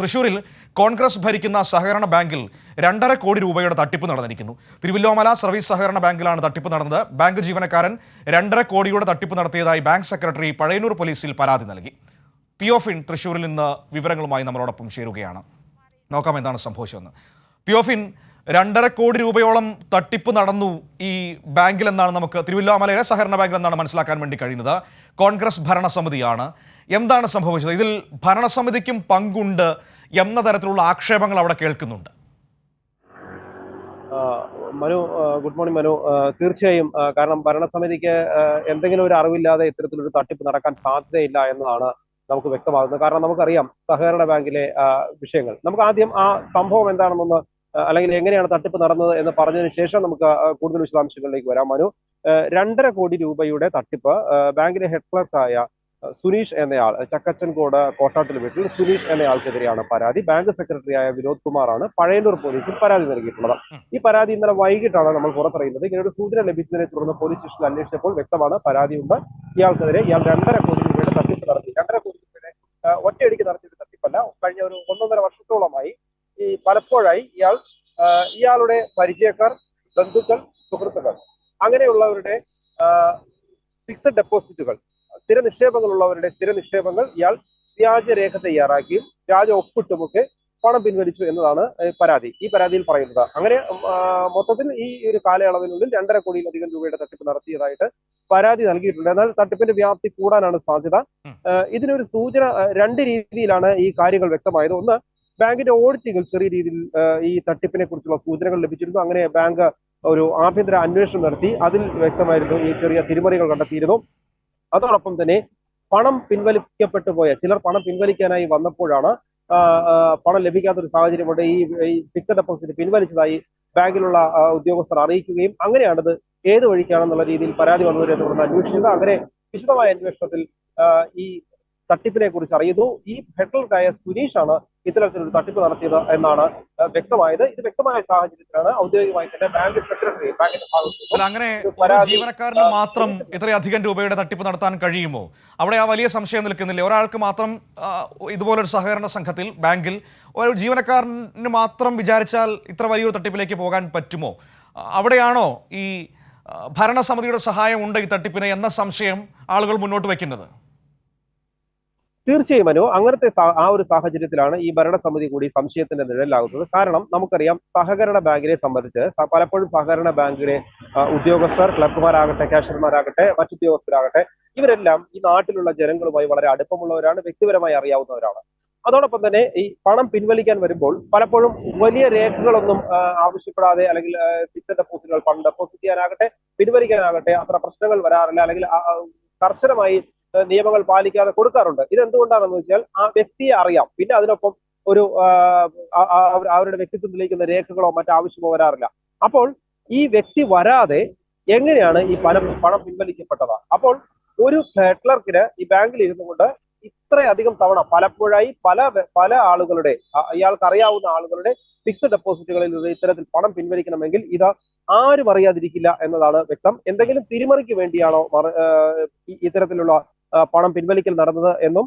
തൃശൂരിൽ കോൺഗ്രസ് ഭരിക്കുന്ന സഹകരണ ബാങ്കിൽ രണ്ടര കോടി രൂപയുടെ തട്ടിപ്പ് നടന്നിരിക്കുന്നു. തിരുവല്ലോമല സർവീസ് സഹകരണ ബാങ്കിലാണ് തട്ടിപ്പ് നടന്നത്. ബാങ്ക് ജീവനക്കാരൻ രണ്ടര കോടിയുടെ തട്ടിപ്പ് നടത്തിയതായി ബാങ്ക് സെക്രട്ടറി പഴയന്നൂർ പോലീസിൽ പരാതി നൽകി. തിയോഫിൻ തൃശൂരിൽ നിന്ന് വിവരങ്ങളുമായി നമ്മളോടൊപ്പം ചേരുകയാണ്. നോക്കാം എന്താണ് സംഭവിച്ചതെന്ന്. തിയോഫിൻ രണ്ടര കോടി രൂപയോളം തട്ടിപ്പ് നടന്നു ഈ ബാങ്കിൽ എന്നാണ് നമുക്ക് തിരുവല്ലാമലയിലെ സഹകരണ ബാങ്കിൽ എന്നാണ് മനസ്സിലാക്കാൻ വേണ്ടി കഴിയുന്നത്. കോൺഗ്രസ് ഭരണസമിതിയാണ്. എന്താണ് സംഭവിച്ചത്? ഇതിൽ ഭരണസമിതിക്കും പങ്കുണ്ട് എന്ന തരത്തിലുള്ള ആക്ഷേപങ്ങൾ അവിടെ കേൾക്കുന്നുണ്ട്. Manu good morning Manu. തീർച്ചയായും കാരണം ഭരണസമിതിക്ക് എന്തെങ്കിലും ഒരു അറിവില്ലാതെ ഇത്തരത്തിലൊരു തട്ടിപ്പ് നടക്കാൻ സാധ്യതയില്ല എന്നതാണ് നമുക്ക് വ്യക്തമാകുന്നത്. കാരണം നമുക്കറിയാം സഹകരണ ബാങ്കിലെ വിഷയങ്ങൾ. നമുക്ക് ആദ്യം ആ സംഭവം എന്താണെന്നൊന്ന് അല്ലെങ്കിൽ എങ്ങനെയാണ് തട്ടിപ്പ് നടന്നത് എന്ന് പറഞ്ഞതിന് ശേഷം നമുക്ക് കൂടുതൽ വിശദാംശങ്ങളിലേക്ക് വരാം. മനു രണ്ടര കോടി രൂപയുടെ തട്ടിപ്പ് ബാങ്കിലെ ഹെഡ് ക്ലർക്കായ ആയ സുനീഷ് എന്നയാൾ ചക്കച്ചൻകോട് കോട്ടാട്ടിൽ വീട്ടിൽ സുനീഷ് എന്നയാൾക്കെതിരെയാണ് പരാതി. ബാങ്ക് സെക്രട്ടറിയായ വിനോദ് കുമാറാണ് പഴയന്നൂർ പോലീസിൽ പരാതി നൽകിയിട്ടുള്ളത്. ഈ പരാതി ഇന്നലെ വൈകിട്ടാണ് നമ്മൾ പുറത്തറിയുന്നത് ഇങ്ങനെ ഒരു സൂചന ലഭിച്ചതിനെ തുടർന്ന് പോലീസ് സ്റ്റേഷനിൽ അന്വേഷിച്ചപ്പോൾ വ്യക്തമാണ് പരാതിയുണ്ട്. ഇയാൾക്കെതിരെ ഇയാൾ രണ്ടര കോടി രൂപയുടെ തട്ടിപ്പ് നടത്തി. രണ്ടര കോടി രൂപയുടെ ഒറ്റയടിക്ക് നടത്തിയൊരു തട്ടിപ്പല്ല. കഴിഞ്ഞ ഒരു ഒന്നൊന്നര വർഷത്തോളമായി ഈ പലപ്പോഴായി ഇയാൾ ഇയാളുടെ പരിചയക്കാർ ബന്ധുക്കൾ സുഹൃത്തുക്കൾ അങ്ങനെയുള്ളവരുടെ ഫിക്സഡ് ഡെപ്പോസിറ്റുകൾ സ്ഥിര നിക്ഷേപങ്ങളുള്ളവരുടെ സ്ഥിര നിക്ഷേപങ്ങൾ ഇയാൾ വ്യാജരേഖ തയ്യാറാക്കിയും വ്യാജ ഒപ്പിട്ടുമൊക്കെ പണം പിൻവലിച്ചു എന്നതാണ് പരാതി. ഈ പരാതിയിൽ പറയുന്നത്. അങ്ങനെ മൊത്തത്തിൽ ഈ ഒരു കാലയളവിനുള്ളിൽ രണ്ടര കോടിയിലധികം രൂപയുടെ തട്ടിപ്പ് നടത്തിയതായിട്ട് പരാതി നൽകിയിട്ടുണ്ട്. എന്നാൽ തട്ടിപ്പിന്റെ വ്യാപ്തി കൂടാനാണ് സാധ്യത. ഇതിനൊരു സൂചന രണ്ട് രീതിയിലാണ് ഈ കാര്യങ്ങൾ വ്യക്തമായത്. ഒന്ന് ബാങ്കിന്റെ ഓഡിറ്റുകൾ ചെറിയ രീതിയിൽ ഈ തട്ടിപ്പിനെ കുറിച്ചുള്ള സൂചനകൾ ലഭിച്ചിരുന്നു. അങ്ങനെ ബാങ്ക് ഒരു ആഭ്യന്തര അന്വേഷണം നടത്തി. അതിൽ വ്യക്തമായിരുന്നു ഈ ചെറിയ തിരിമറികൾ കണ്ടെത്തിയിരുന്നു. അതോടൊപ്പം തന്നെ പണം പിൻവലിക്കപ്പെട്ടു പോയ ചിലർ പണം പിൻവലിക്കാനായി വന്നപ്പോഴാണ് പണം ലഭിക്കാത്ത ഒരു സാഹചര്യമുണ്ട്. ഈ ഫിക്സഡ് ഡെപ്പോസിറ്റ് പിൻവലിച്ചതായി ബാങ്കിലുള്ള ഉദ്യോഗസ്ഥർ അറിയിക്കുകയും അങ്ങനെയാണത് ഏത് വഴിക്കാണെന്നുള്ള രീതിയിൽ പരാതി വന്നതിനെ തുടർന്ന് അന്വേഷിച്ചത് അങ്ങനെ വിശദമായ അന്വേഷണത്തിൽ ഈ തട്ടിപ്പിനെ കുറിച്ച് അറിയുന്നു. ഈ ഫെഡറൽ ആയ സുനീഷാണ് ഇത്തരത്തിലൊരു തട്ടിപ്പ് നടത്തിയത് എന്നാണ് വ്യക്തമായത്. ഇത് വ്യക്തമായ സാഹചര്യത്തിലാണ് ഔദ്യോഗികമായി തന്നെ ബാങ്ക് സെക്രട്ടറി ബാങ്കിന്റെ ഭാഗത്തു അങ്ങനെ ജീവനക്കാരന് മാത്രം ഇത്രയധികം രൂപയുടെ തട്ടിപ്പ് നടത്താൻ കഴിയുമോ? അവിടെ ആ വലിയ സംശയം നിൽക്കുന്നില്ലേ? ഒരാൾക്ക് മാത്രം ഇതുപോലൊരു സഹകരണ സംഘത്തിൽ ബാങ്കിൽ ഒരു ജീവനക്കാരന് മാത്രം വിചാരിച്ചാൽ ഇത്ര വലിയൊരു തട്ടിപ്പിലേക്ക് പോകാൻ പറ്റുമോ? അവിടെയാണോ ഈ ഭരണസമിതിയുടെ സഹായം ഉണ്ട് ഈ തട്ടിപ്പിന് എന്ന സംശയം ആളുകൾ മുന്നോട്ട് വെക്കുന്നത് തീർച്ചയായും മനു അങ്ങനത്തെ ആ ഒരു സാഹചര്യത്തിലാണ് ഈ ഭരണസമിതി കൂടി സംശയത്തിന്റെ നിഴലിലാകുന്നത്. കാരണം നമുക്കറിയാം സഹകരണ ബാങ്കിനെ സംബന്ധിച്ച് പലപ്പോഴും സഹകരണ ബാങ്കിലെ ഉദ്യോഗസ്ഥർ ക്ലർക്കുമാരാകട്ടെ ക്യാഷർമാരാകട്ടെ മറ്റുദ്യോഗസ്ഥരാകട്ടെ ഇവരെല്ലാം ഈ നാട്ടിലുള്ള ജനങ്ങളുമായി വളരെ അടുപ്പമുള്ളവരാണ് വ്യക്തിപരമായി അറിയാവുന്നവരാണ്. അതോടൊപ്പം തന്നെ ഈ പണം പിൻവലിക്കാൻ വരുമ്പോൾ പലപ്പോഴും വലിയ രേഖകളൊന്നും ആവശ്യപ്പെടാതെ അല്ലെങ്കിൽ ഫിക്സഡ് ഡെപ്പോസിറ്റുകൾ പണം ഡെപ്പോസിറ്റ് ചെയ്യാനാകട്ടെ പിൻവലിക്കാനാകട്ടെ അത്ര പ്രശ്നങ്ങൾ വരാറില്ല അല്ലെങ്കിൽ കർശനമായി നിയമങ്ങൾ പാലിക്കാതെ കൊടുക്കാറുണ്ട്. ഇതെന്തുകൊണ്ടാണെന്ന് വെച്ചാൽ ആ വ്യക്തിയെ അറിയാം. പിന്നെ അതിനൊപ്പം ഒരു അവരുടെ വ്യക്തിത്വം തെളിയിക്കുന്ന രേഖകളോ മറ്റോ ആവശ്യമോ വരാറില്ല. അപ്പോൾ ഈ വ്യക്തി വരാതെ എങ്ങനെയാണ് ഈ പണം പണം പിൻവലിക്കപ്പെട്ടത്? അപ്പോൾ ഒരു ക്ലർക്കിന് ഈ ബാങ്കിൽ ഇരുന്നു കൊണ്ട് ഇത്രയധികം തവണ പലപ്പോഴായി പല പല ആളുകളുടെ ഇയാൾക്ക് അറിയാവുന്ന ആളുകളുടെ ഫിക്സഡ് ഡെപ്പോസിറ്റുകളിൽ നിന്ന് ഇത്തരത്തിൽ പണം പിൻവലിക്കണമെങ്കിൽ ഇത് ആരും അറിയാതിരിക്കില്ല എന്നതാണ് വ്യക്തം. എന്തെങ്കിലും തിരിമറിക്ക് വേണ്ടിയാണോ ഇത്തരത്തിലുള്ള പണം പിൻവലിക്കൽ നടന്നത് എന്നും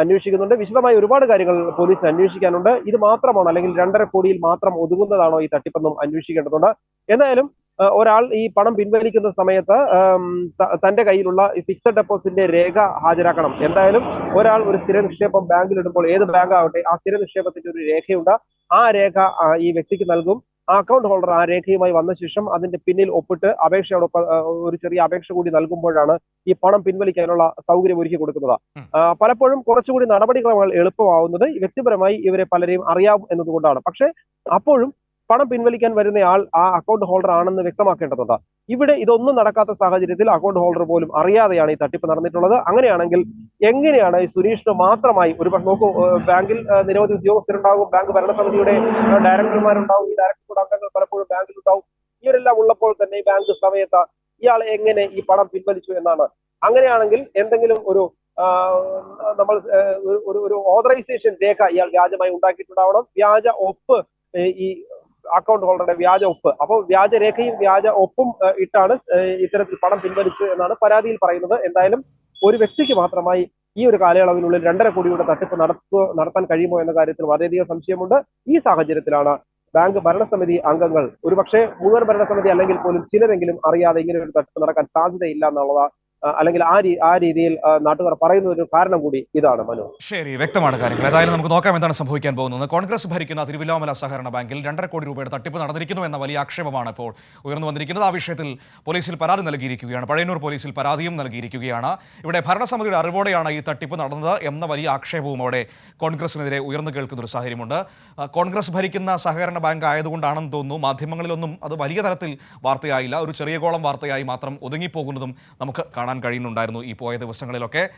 അന്വേഷിക്കുന്നുണ്ട്. വിശദമായി ഒരുപാട് കാര്യങ്ങൾ പോലീസിന് അന്വേഷിക്കാനുണ്ട്. ഇത് മാത്രമാണോ അല്ലെങ്കിൽ രണ്ടര കോടിയിൽ മാത്രം ഒതുങ്ങുന്നതാണോ ഈ തട്ടിപ്പെന്നും അന്വേഷിക്കേണ്ടതുണ്ട്. എന്തായാലും ഒരാൾ ഈ പണം പിൻവലിക്കുന്ന സമയത്ത് തന്റെ കയ്യിലുള്ള ഫിക്സഡ് ഡെപ്പോസിറ്റിന്റെ രേഖ ഹാജരാക്കണം. എന്തായാലും ഒരാൾ ഒരു സ്ഥിര നിക്ഷേപം ബാങ്കിൽ ഇടുമ്പോൾ ഏത് ബാങ്ക് ആവട്ടെ ആ സ്ഥിര നിക്ഷേപത്തിന്റെ ഒരു രേഖയുണ്ട്. ആ രേഖ ഈ വ്യക്തിക്ക് നൽകും. ആ അക്കൗണ്ട് ഹോൾഡർ ആ രേഖയുമായി വന്ന ശേഷം അതിന്റെ പിന്നിൽ ഒപ്പിട്ട് അപേക്ഷയോടൊപ്പം ഒരു ചെറിയ അപേക്ഷ കൂടി നൽകുമ്പോഴാണ് ഈ പണം പിൻവലിക്കാനുള്ള സൗകര്യം ഒരുക്കി കൊടുക്കുന്നത്. പലപ്പോഴും കുറച്ചുകൂടി നടപടിക്രമങ്ങൾ എളുപ്പമാവുന്നത് വ്യക്തിപരമായി ഇവരെ പലരെയും അറിയാം എന്നതുകൊണ്ടാണ്. പക്ഷെ അപ്പോഴും പണം പിൻവലിക്കാൻ വരുന്നയാൾ ആ അക്കൗണ്ട് ഹോൾഡർ ആണെന്ന് വ്യക്തമാക്കേണ്ടതുണ്ട്. ഇവിടെ ഇതൊന്നും നടക്കാത്ത സാഹചര്യത്തിൽ അക്കൗണ്ട് ഹോൾഡർ പോലും അറിയാതെയാണ് ഈ തട്ടിപ്പ് നടന്നിട്ടുള്ളത്. അങ്ങനെയാണെങ്കിൽ എങ്ങനെയാണ് ഈ സുരേഷിന് മാത്രമായി ഒരു നോക്കൂ ബാങ്കിൽ നിരവധി ഉദ്യോഗസ്ഥരുണ്ടാകും ബാങ്ക് ഭരണസമിതിയുടെ ഡയറക്ടർമാരുണ്ടാവും ഈ ഡയറക്ടർ ബോർഡ് അംഗങ്ങൾ പലപ്പോഴും ബാങ്കിൽ ഉണ്ടാവും ഇവരെല്ലാം ഉള്ളപ്പോൾ തന്നെ ഈ ബാങ്ക് സമയത്ത് ഇയാൾ എങ്ങനെ ഈ പണം പിൻവലിച്ചു എന്നാണ്. അങ്ങനെയാണെങ്കിൽ എന്തെങ്കിലും ഒരു നമ്മൾ ഒരു ഒരു ഓതറൈസേഷൻ രേഖ ഇയാൾ വ്യാജമായി ഉണ്ടാക്കിയിട്ടുണ്ടാവണം. വ്യാജ ഒപ്പ് ഈ അക്കൗണ്ട് ഹോൾഡറുടെ വ്യാജ ഒപ്പ്. അപ്പോൾ വ്യാജരേഖയും വ്യാജ ഒപ്പും ഇട്ടാണ് ഇത്തരത്തിൽ പണം പിൻവലിച്ചു എന്നാണ് പരാതിയിൽ പറയുന്നത്. എന്തായാലും ഒരു വ്യക്തിക്ക് മാത്രമായി ഈ ഒരു കാലയളവിനുള്ളിൽ രണ്ടര കോടിയുടെ തട്ടിപ്പ് നടത്തുക നടത്താൻ കഴിയുമോ എന്ന കാര്യത്തിൽ വളരെയധികം സംശയമുണ്ട്. ഈ സാഹചര്യത്തിലാണ് ബാങ്ക് ഭരണസമിതി അംഗങ്ങൾ ഒരുപക്ഷെ മുഴുവൻ ഭരണസമിതി അല്ലെങ്കിൽ പോലും ചിലരെങ്കിലും അറിയാതെ ഇങ്ങനെ ഒരു തട്ടിപ്പ് നടക്കാൻ സാധ്യതയില്ല എന്നുള്ളത് അല്ലെങ്കിൽ ആ ആ രീതിയിൽ നാട്ടുകാർ പറയുന്ന ഒരു കാരണം കൂടി ഇതാണ് മനു. ശരി വ്യക്തമാണ് കാര്യങ്ങൾ. ഏതായാലും നമുക്ക് നോക്കാം എന്താണ് സംഭവിക്കാൻ പോകുന്നത്. കോൺഗ്രസ് ഭരിക്കുന്ന തിരുവല്ലാമല സഹകരണ ബാങ്കിൽ രണ്ടര കോടി രൂപയുടെ തട്ടിപ്പ് നടന്നിരിക്കുന്നു എന്ന വലിയ ആക്ഷേപമാണ് ഇപ്പോൾ ഉയർന്നു വന്നിരിക്കുന്നത്. ആ വിഷയത്തിൽ പോലീസിൽ പരാതി നൽകിയിരിക്കുകയാണ്. പഴയന്നൂർ പോലീസിൽ പരാതിയും നൽകിയിരിക്കുകയാണ്. ഇവിടെ ഭരണസമിതിയുടെ അറിവോടെയാണ് ഈ തട്ടിപ്പ് നടന്നത് എന്ന വലിയ ആക്ഷേപവും അവിടെ കോൺഗ്രസിനെതിരെ ഉയർന്നു കേൾക്കുന്ന ഒരു സാഹചര്യമുണ്ട്. കോൺഗ്രസ് ഭരിക്കുന്ന സഹകരണ ബാങ്ക് ആയതുകൊണ്ടാണെന്ന് തോന്നുന്നു. മാധ്യമങ്ങളിലൊന്നും അത് വലിയ തരത്തിൽ വാർത്തയായില്ല. ഒരു ചെറിയ കോളം വാർത്തയായി മാത്രം ഒതുങ്ങിപ്പോകുന്നതും നമുക്ക് കാണാൻ കഴിയുന്നുണ്ടായിരുന്നു ഈ പോയ ദിവസങ്ങളിലൊക്കെ.